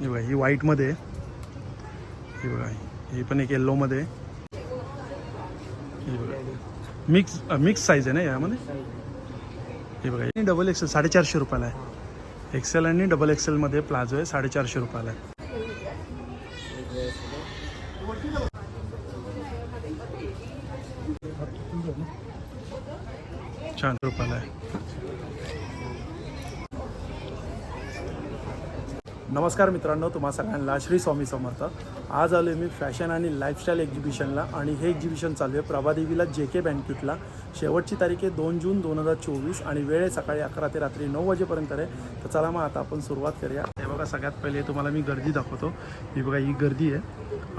हे बघा ही व्हाईटमध्ये आहे. हे बघा ही पण एक येल्लोमध्ये आहे. हे बघा. मिक्स मिक्स साईज आहे ना यामध्ये? हे बघा ही डबल एक्सेल साडेचारशे रुपयाला आहे. एक्सेल आणि डबल एक्सेलमध्ये प्लाझो आहे साडेचारशे रुपयाला आहे. छान रुपयाला आहे नमस्कार मित्रांनो तुम्हा सगळ्यांना श्री स्वामी समर्थ. आज आलो मी फॅशन आणि लाईफस्टाईल एक्झिबिशनला आणि हे एक्झिबिशन चालू आहे प्रभादेवीला जे के बँकेटला शेवटची तारीख आहे दोन जून दोन हजार चोवीस आणि वेळ आहे सकाळी अकरा ते रात्री नऊ वाजेपर्यंत आहे. तर चला मग आता आपण सुरुवात करूया. हे बघा सगळ्यात पहिले तुम्हाला मी गर्दी दाखवतो. ही बघा ही गर्दी आहे.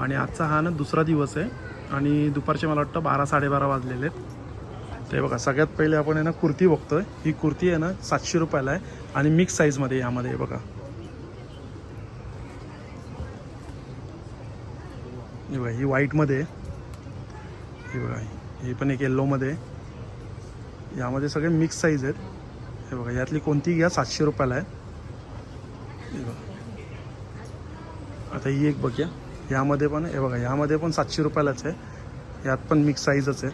आणि आजचा हा ना दुसरा दिवस आहे. आणि दुपारचे मला वाटतं बारा साडेबारा वाजलेले आहेत. ते बघा सगळ्यात पहिले आपण आहे ना कुर्ती बघतोय. ही कुर्ती आहे ना सातशे रुपयाला आहे. आणि मिक्स साईजमध्ये यामध्ये बघा. हे बघा ही व्हाईटमध्ये आहे. बघा ही पण एक येल्लोमध्ये यामध्ये सगळे मिक्स साईज आहेत. हे बघा यातली कोणती घ्या सातशे रुपयाला आहे. हे बघा. आता ही एक बघूया. यामध्ये पण हे बघा यामध्ये पण सातशे रुपयालाच आहे. यात पण मिक्स साईजच आहे.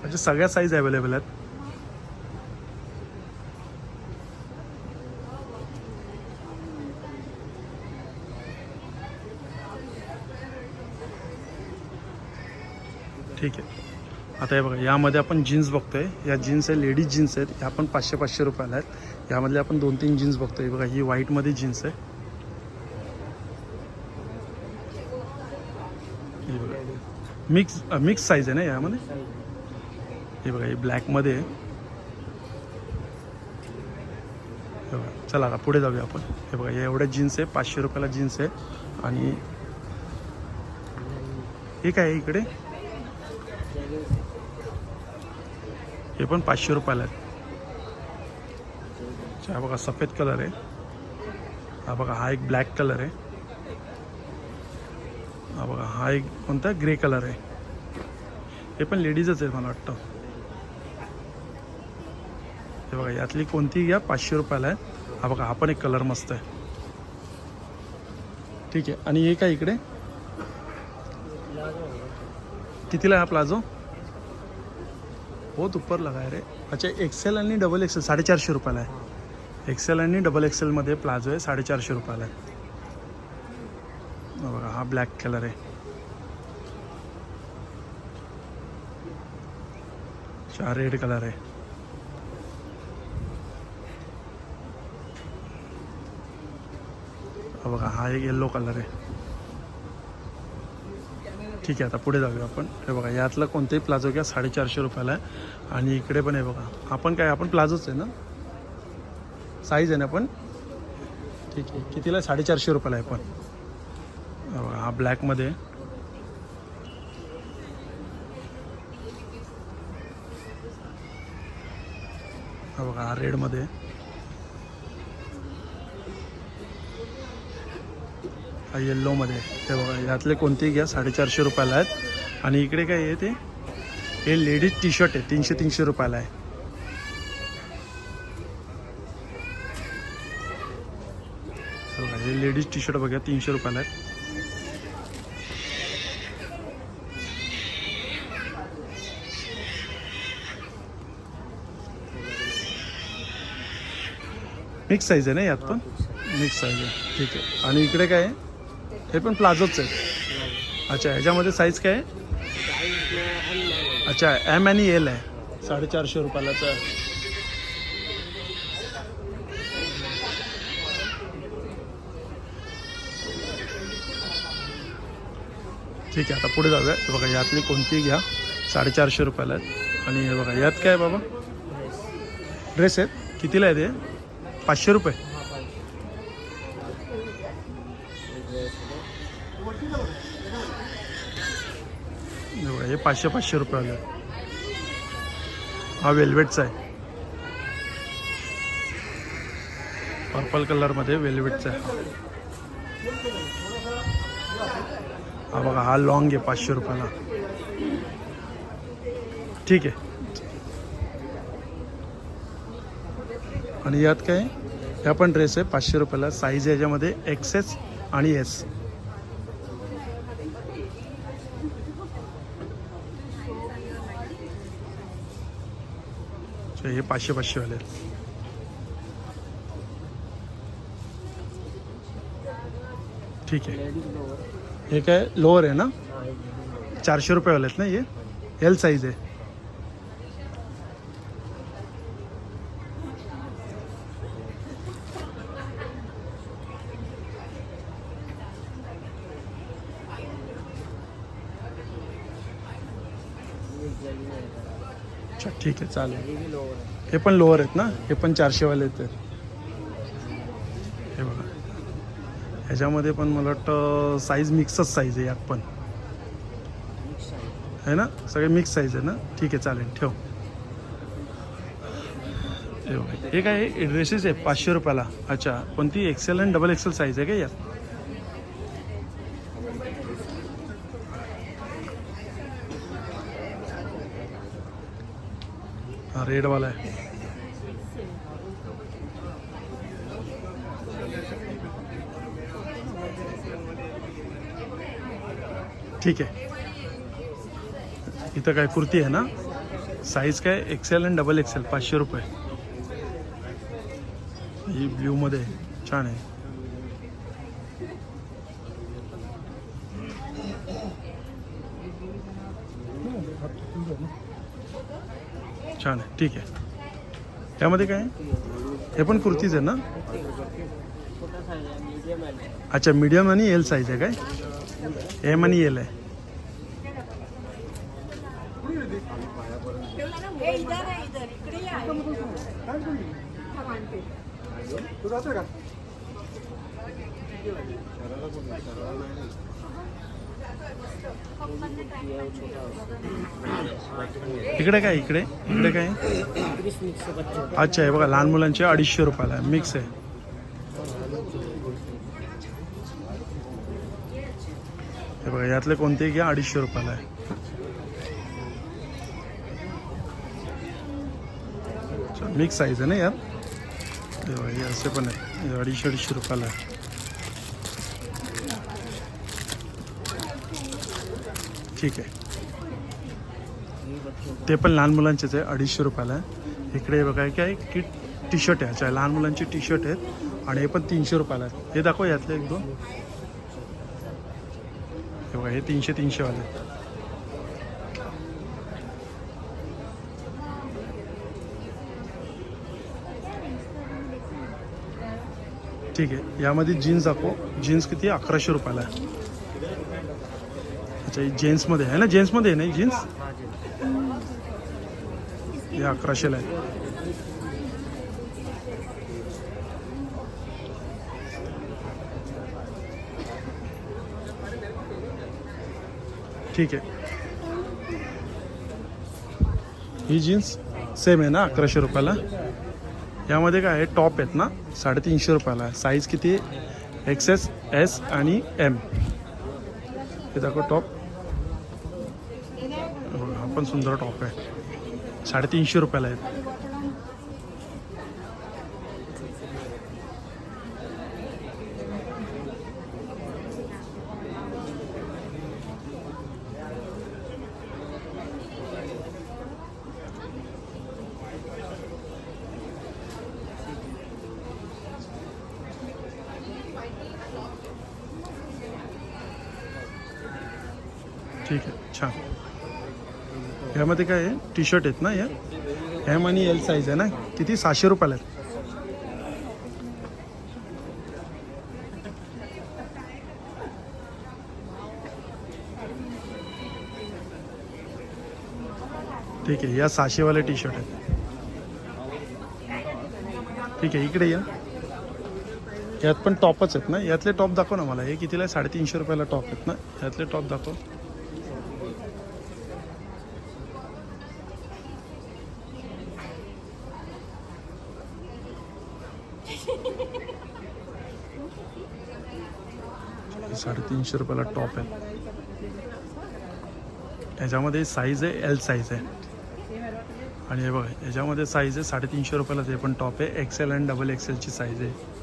म्हणजे सगळ्या साईज अवेलेबल आहेत. ठीक आहे. आता हे बघा यामध्ये आपण जीन्स बघतोय. या जीन्स आहे लेडीज जीन्स आहेत. ह्या पण पाचशे पाचशे रुपयाला आहेत. यामधले आपण दोन तीन जीन्स बघतोय बघा ही व्हाईटमध्ये जीन्स आहे. ही बघा. मिक्स मिक्स साईज आहे ना यामध्ये? हे बघा ही ब्लॅकमध्ये आहे. हे बघा चला आता पुढे जाऊया आपण. हे बघा या एवढ्या जीन्स आहे पाचशे रुपयाला जीन्स आहे. आणि हे काय आहे इकडे? हे पण पाचशे रुपयाला आहेत. अच्छा, हा बघा सफेद कलर आहे. हा बघा हा एक ब्लॅक कलर आहे. हा बघा हा एक कोणता? ग्रे कलर आहे. हे पण लेडीजच आहे मला वाटतं. हे बघा यातली कोणती घ्या? पाचशे रुपयाला आहे. हा बघा हा पण एक कलर मस्त आहे. ठीक आहे. आणि हे काय इकडे? कितीला आहे हा प्लाझो? बहुत ऊपर लगा है रे। अच्छा एक्सेल आणि डबल एक्सेल साडेचारशे रुपयाला आहे. एक्सेल आणि डबल एक्सेलमध्ये प्लाझो आहे साडेचारशे रुपयाला आहे. बघा हा ब्लॅक कलर आहे. अच्छा रेड कलर आहे. बघा हा एक येल्लो कलर आहे. ठीक आहे आता पुढे जाऊया आपण. हे बघा यातलं कोणतेही प्लाझो घ्या साडेचारशे रुपयाला आहे. आणि इकडे पण आहे बघा आपण काय आपण प्लाझोच आहे ना? साईज आहे ना पण? ठीक आहे कितीला? आहे? साडेचारशे रुपयाला आहे पण. बघा हा ब्लॅकमध्ये हा बघा हा रेडमध्ये आहे. हा येल्लोमध्ये ते बघा यातले कोणतेही घ्या साडेचारशे रुपयाला आहेत. आणि इकडे काय आहे ते? हे लेडीज टी शर्ट आहे तीनशे तीनशे रुपयाला आहे. हे हे लेडीज टी शर्ट बघा तीनशे रुपयाला आहेत. मिक्स साईज आहे ना यात पण? मिक्स साईज आहे. ठीक आहे. आणि इकडे काय आहे? हे पण प्लाझोच आहे अच्छा ह्याच्यामध्ये साईज काय आहे? अच्छा एम आणि एल आहे. साडेचारशे रुपयालाच आहे. ठीक आहे आता पुढे जाऊया. हे बघा यातली कोणतीही घ्या. साडेचारशे रुपयाला आहेत. आणि हे बघा यात काय आहे बाबा? ड्रेस आहेत. कितीला आहे ते? पाचशे रुपये. हे पाचशे पाचशे रुपये हा वेल्वेटचा आहे. पर्पल कलरमध्ये वेल्वेटचा आहे हा. बघा हा लॉंग आहे पाचशे रुपयाला. ठीक आहे. आणि यात काय? ह्या पण ड्रेस आहे पाचशे रुपयाला. साईज याच्यामध्ये एक्स एस आणि एस हे पाचशे आहेत ठीक हे काय लोअर आहे ना? चारशे रुपयेवाले आहेत ना हे? एल साईज आहे. अच्छा ठीक आहे चालेल. हे पण लोअर आहेत ना? हे पण चारशेवाले आहेत हे बघा. ह्याच्यामध्ये पण मला वाटतं साईज मिक्सच साईज आहे यात पण. आहे ना? सगळे मिक्स साईज आहे ना? ठीक आहे चालेल ठेव. हे बघा. हे काय ड्रेसेस आहे पाचशे रुपयाला. अच्छा कोणती एक्सेल आणि डबल एक्सेल साईज आहे का यात? रेडवाला आहे ठीक आहे इथं काय कुर्ती आहे ना? साईज काय एक्सेल आणि डबल एक्सेल पाचशे रुपये ही ब्ल्यूमध्ये आहे. छान आहे छान आहे. ठीक आहे. त्यामध्ये काय आहे? हे पण कुर्तीज आहे ना? अच्छा मीडियम आणि एल साईज आहे काय? एम आणि एल आहे. हे इधर इकडे काय इकडे? इकडे काय? अच्छा हे बघा लहान मुलांचे अडीचशे रुपयाला आहे. मिक्स आहे. हे बघा यातले कोणतेही घ्या अडीचशे रुपयाला आहे. मिक्स साईज आहे ना यात? हे असे पण आहे. अडीचशे अडीचशे रुपयाला आहे. ठीक आहे. ते पण लहान मुलांचेच आहे अडीचशे रुपयाला आहे. इकडे बघा की काय की टी शर्ट आहे. अच्छा लहान मुलांचे टी शर्ट आहेत आणि हे पण तीनशे रुपयाला आहे हे दाखव यातले एक दोन. हे बघा हे तीनशे तीनशेवाले आहेत ठीक आहे. यामध्ये जीन्स दाखव. जीन्स किती? अकराशे रुपयाला आहे. अच्छा ही जेंट्समध्ये आहे ना? जेंट्समध्ये आहे ना ही जीन्स हे अकराशेला आहे. ठीक आहे. ही जीन्स सेम आहे ना अकराशे रुपयाला? यामध्ये काय आहे? टॉप आहेत ना? साडेतीनशे रुपयाला साईज किती? एक्स एस एस आणि एम हे दाखव टॉप पण सुंदर टॉप आहे. साडेतीनशे रुपयाला आहेत. ठीक आहे. छान. ह्यामध्ये काय आहे? टी शर्ट आहेत ना या? एम आणि एल साईज आहे ना? किती? सहाशे रुपयाला आहेत. ठीक आहे या सहाशेवाले टी शर्ट आहेत. ठीक आहे इकडे या. यात पण टॉपच आहेत ना? यातले टॉप दाखव ना मला. हे कितीला आहे? साडेतीनशे रुपयाला टॉप आहेत ना? यातले टॉप दाखव. साडेतीनशे रुपयाला टॉप आहे. याच्यामध्ये साईज आहे एल साईज आहे. आणि हे बघा याच्यामध्ये साईज आहे साडेतीनशे रुपयाला ते पण टॉप आहे. एक्सेल आणि डबल एक्सेलची साईज आहे.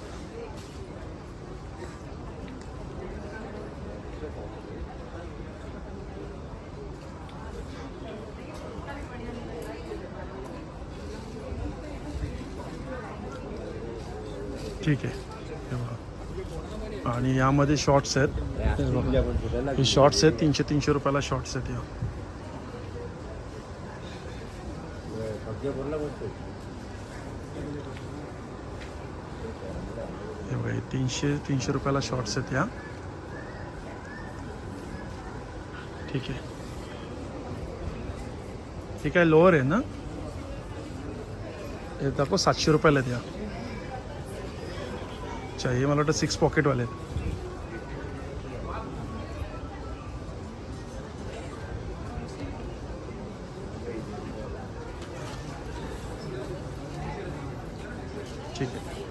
ठीक आहे हे यामध्ये शॉर्ट्स हे बघा हे शॉर्ट्स आहेत तीनशे तीनशे रुपयाला शॉर्ट्स हे बघा, हे तीनशे तीनशे रुपयाला शॉर्ट्स आहेत या. ठीक आहे. हे काय लोअर आहे ना? हे दाखव, सातशे रुपयाला द्या अच्छा हे मला वाटतं सिक्स पॉकेटवाले आहेत ठीक आहे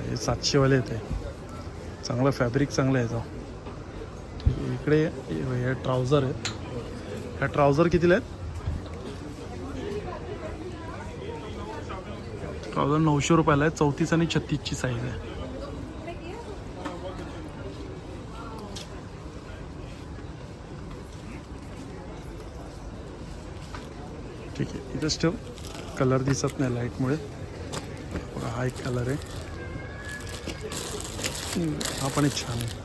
हे सातशेवाले येते चांगलं फॅब्रिक चांगलं आहे तो इकडे हे हे ट्राउझर आहेत ह्या ट्राउझर कितीला आहेत? ट्राउझर नऊशे रुपयाला आहे. चौतीस आणि छत्तीसची साईज आहे. ठीक आहे. इथंच ठेव. कलर दिसत नाही लाईटमुळे बघा, हा एक कलर आहे. हा पण एक छान आहे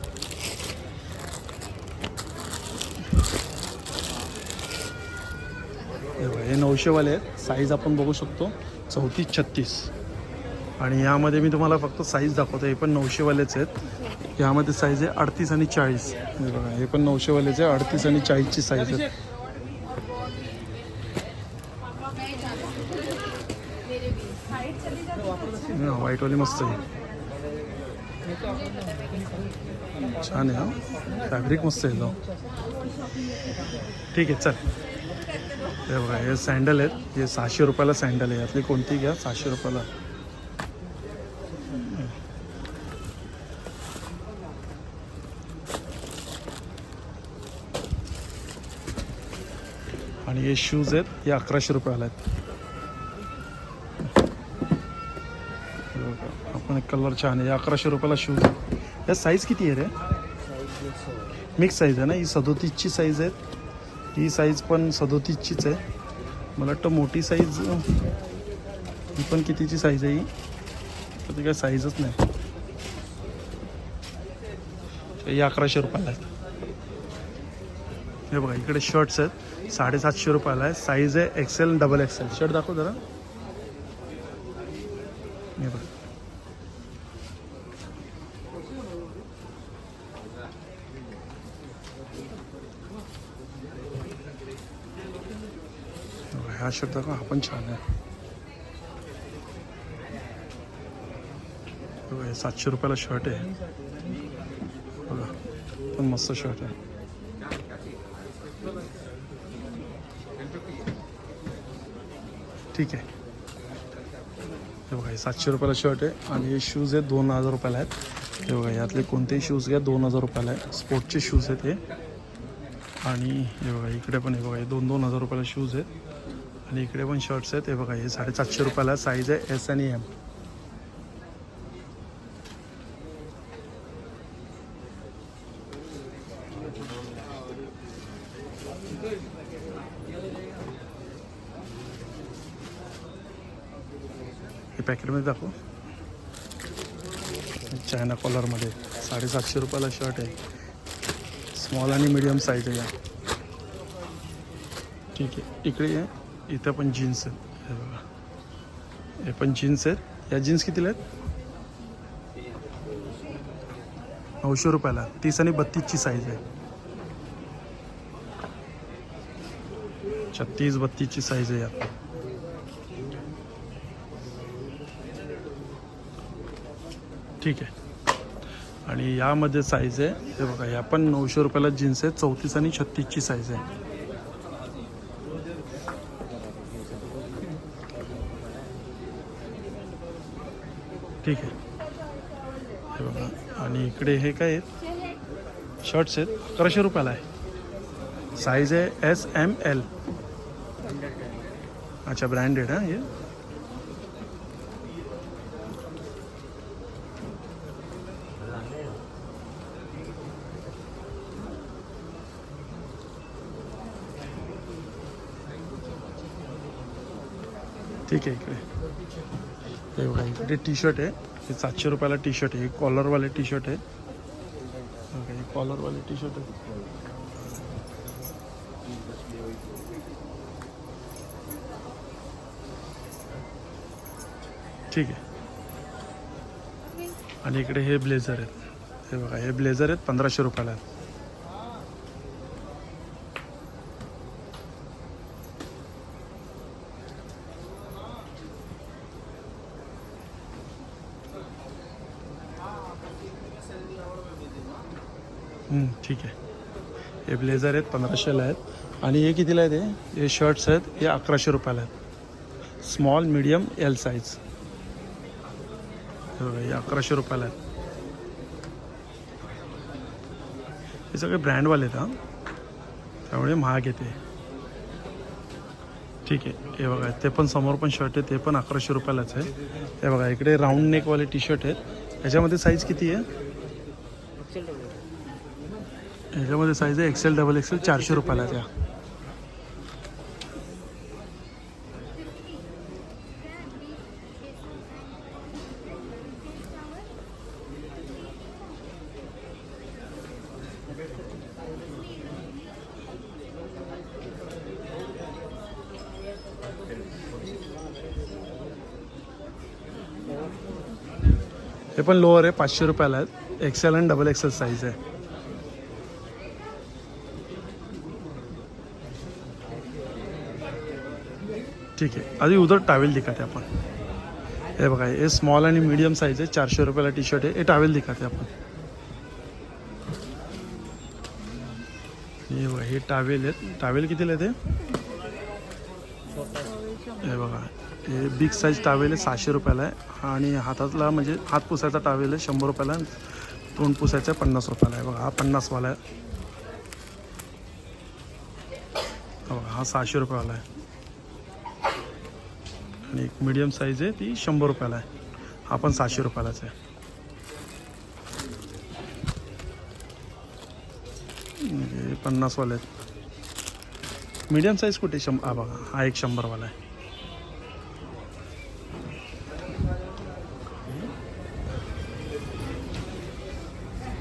हे बघा, हे नऊशेवाले आहेत. साईज आपण बघू शकतो. चौतीस छत्तीस. आणि यामध्ये मी तुम्हाला फक्त साईज दाखवतो. हे पण नऊशेवालेच आहेत. यामध्ये साईज आहे अडतीस आणि चाळीस. हे बघा हे पण नऊशेवालेच आहे. अडतीस आणि चाळीसची साईज आहे व्हाईटवाली मस्त आहे. छान आहे फॅब्रिक मस्त आहे ठीक आहे चल. हे बघा हे सँडल आहेत. हे सहाशे रुपयाला सँडल आहे. यातली कोणती घ्या? सहाशे रुपयाला. आणि हे शूज आहेत हे अकराशे रुपयाला आहेत. आपण एक कलर छान आहे. अकराशे रुपयाला शूज आहे या साईज किती आहे रे? मिक्स साईज आहे ना? ही सदोतीसची साईज आहे ही साईज पण सदोतीसचीच आहे. मला वाटतं मोठी साईज ही पण कितीची साईज आहे ही? तर ती काय साईजच नाही. ही अकराशे रुपयाला आहेत हे बघा इकडे शर्ट्स आहेत. साडेसातशे रुपयाला आहे. साईज आहे एक्सेल डबल एक्सेल शर्ट दाखव जरा हे बघा बघा, हा शर्ट का? हा पण छान आहे. सातशे रुपयाला शर्ट आहे. बघा पण मस्त शर्ट आहे. ठीक आहे. हे बघा हे सातशे रुपयाला शर्ट आहे. आणि हे शूज आहेत दोन हजार रुपयाला आहेत. हे बघा यातले कोणतेही शूज घ्या दोन हजार रुपयाला आहे. स्पोर्टचे शूज आहेत हे. आणि हे बघा इकडे पण हे बघा हे दोन दोन हजार रुपयाला शूज आहेत. आणि इकडे पण शॉर्ट्स आहेत. हे बघा हे साडेसातशे रुपयाला साईज आहे एस आणि एम हे पॅकेटमध्ये दाखव. चायना कॉलरमध्ये साडेसातशे रुपयाला शर्ट आहे. स्मॉल आणि मिडियम साईज आहे या. ठीक आहे. इकडे या. इथं पण जीन्स आहेत. हे बघा. हे पण जीन्स आहेत. या जीन्स कितीला आहेत? नऊशे रुपयाला. तीस आणि बत्तीसची साईज आहे. छत्तीस बत्तीसची साईज आहे यात ठीक आहे. आणि यामध्ये साईज आहे. हे बघा या पण नऊशे रुपयाला जीन्स आहे. चौतीस आणि छत्तीसची साईज आहे. ठीक हे। आणि इकडे हे काय शर्ट्स आहेत. अकराशे रुपयाला आहे. साईज आहे एस एम एल अच्छा ब्रँडेड हाँ, हे? ठीक आहे, इकडे. हे बघा इकडे टी शर्ट आहे. हे सातशे रुपयाला टी शर्ट आहे. कॉलरवाले टी शर्ट आहे. हे कॉलरवाले टी शर्ट आहे. ठीक आहे. आणि इकडे हे ब्लेझर आहेत. हे बघा हे ब्लेझर आहेत पंधराशे रुपयाला आहेत. ठीक आहे. हे ब्लेझर आहेत पंधराशेला आहेत. आणि हे कितीला आहेत हे हे शर्ट्स आहेत हे अकराशे रुपयाला आहेत. स्मॉल मीडियम एल साईज हे बघा हे अकराशे रुपयाला आहेत. हे सगळे ब्रँडवाले आहेत हां. त्यामुळे महाग येते ठीक आहे. हे बघा ते पण समोर पण शर्ट आहे ते पण अकराशे रुपयालाच आहे. हे बघा इकडे राऊंड नेकवाले टी शर्ट आहेत. याच्यामध्ये साईज किती आहे? ह्याच्यामध्ये साईज आहे एक्सेल डबल एक्सेल चारशे रुपयाला त्या. हे पण लोअर आहे पाचशे रुपयाला आहेत. एक्सेल आणि डबल एक्सेल साईज आहे. ठीक आहे. आधी उधर टावेल दिखाते आपण. हे बघा हे स्मॉल आणि मीडियम साईज आहे. चारशे रुपयाला टी शर्ट आहे. हे टावेल दिखाते आपण. हे बघा हे टावेल आहेत. टावेल कितीला आहे ते? हे बघा हे बिग साईज टावेल आहे. सहाशे रुपयाला आहे. आणि हातातला म्हणजे हात पुसायचा टावेल आहे. शंभर रुपयाला तोंड पुसायचा आहे. पन्नास रुपयाला आहे. बघा हा पन्नासवाला आहे. हा बघा हा सहाशे रुपयावाला आहे. आणि एक मिडियम साईज आहे ती शंभर रुपयाला आहे. हा पण सहाशे रुपयालाच आहे. म्हणजे पन्नासवाले आहेत. मीडियम साईज कुठे? शंभ हा बघा हा एक शंभरवाला आहे.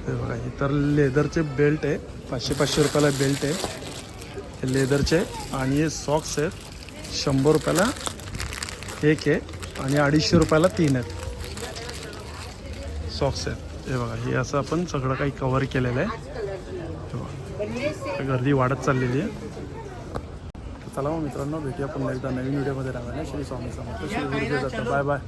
हे बघा हे तर लेदरचे बेल्ट आहे. पाचशे पाचशे रुपयाला बेल्ट आहे. हे लेदरचे आणि हे सॉक्स आहेत. शंभर रुपयाला एक आहे आणि अडीचशे रुपयाला तीन आहेत. सॉक्स आहेत. हे बघा हे असं आपण सगळं काही कवर केलेलं आहे. गर्दी वाढत चाललेली आहे. चला मग मित्रांनो भेटूया पुन्हा एकदा नवीन व्हिडिओमध्ये राहणार श्री स्वामी समर्थ. Shri Gurudev bye bye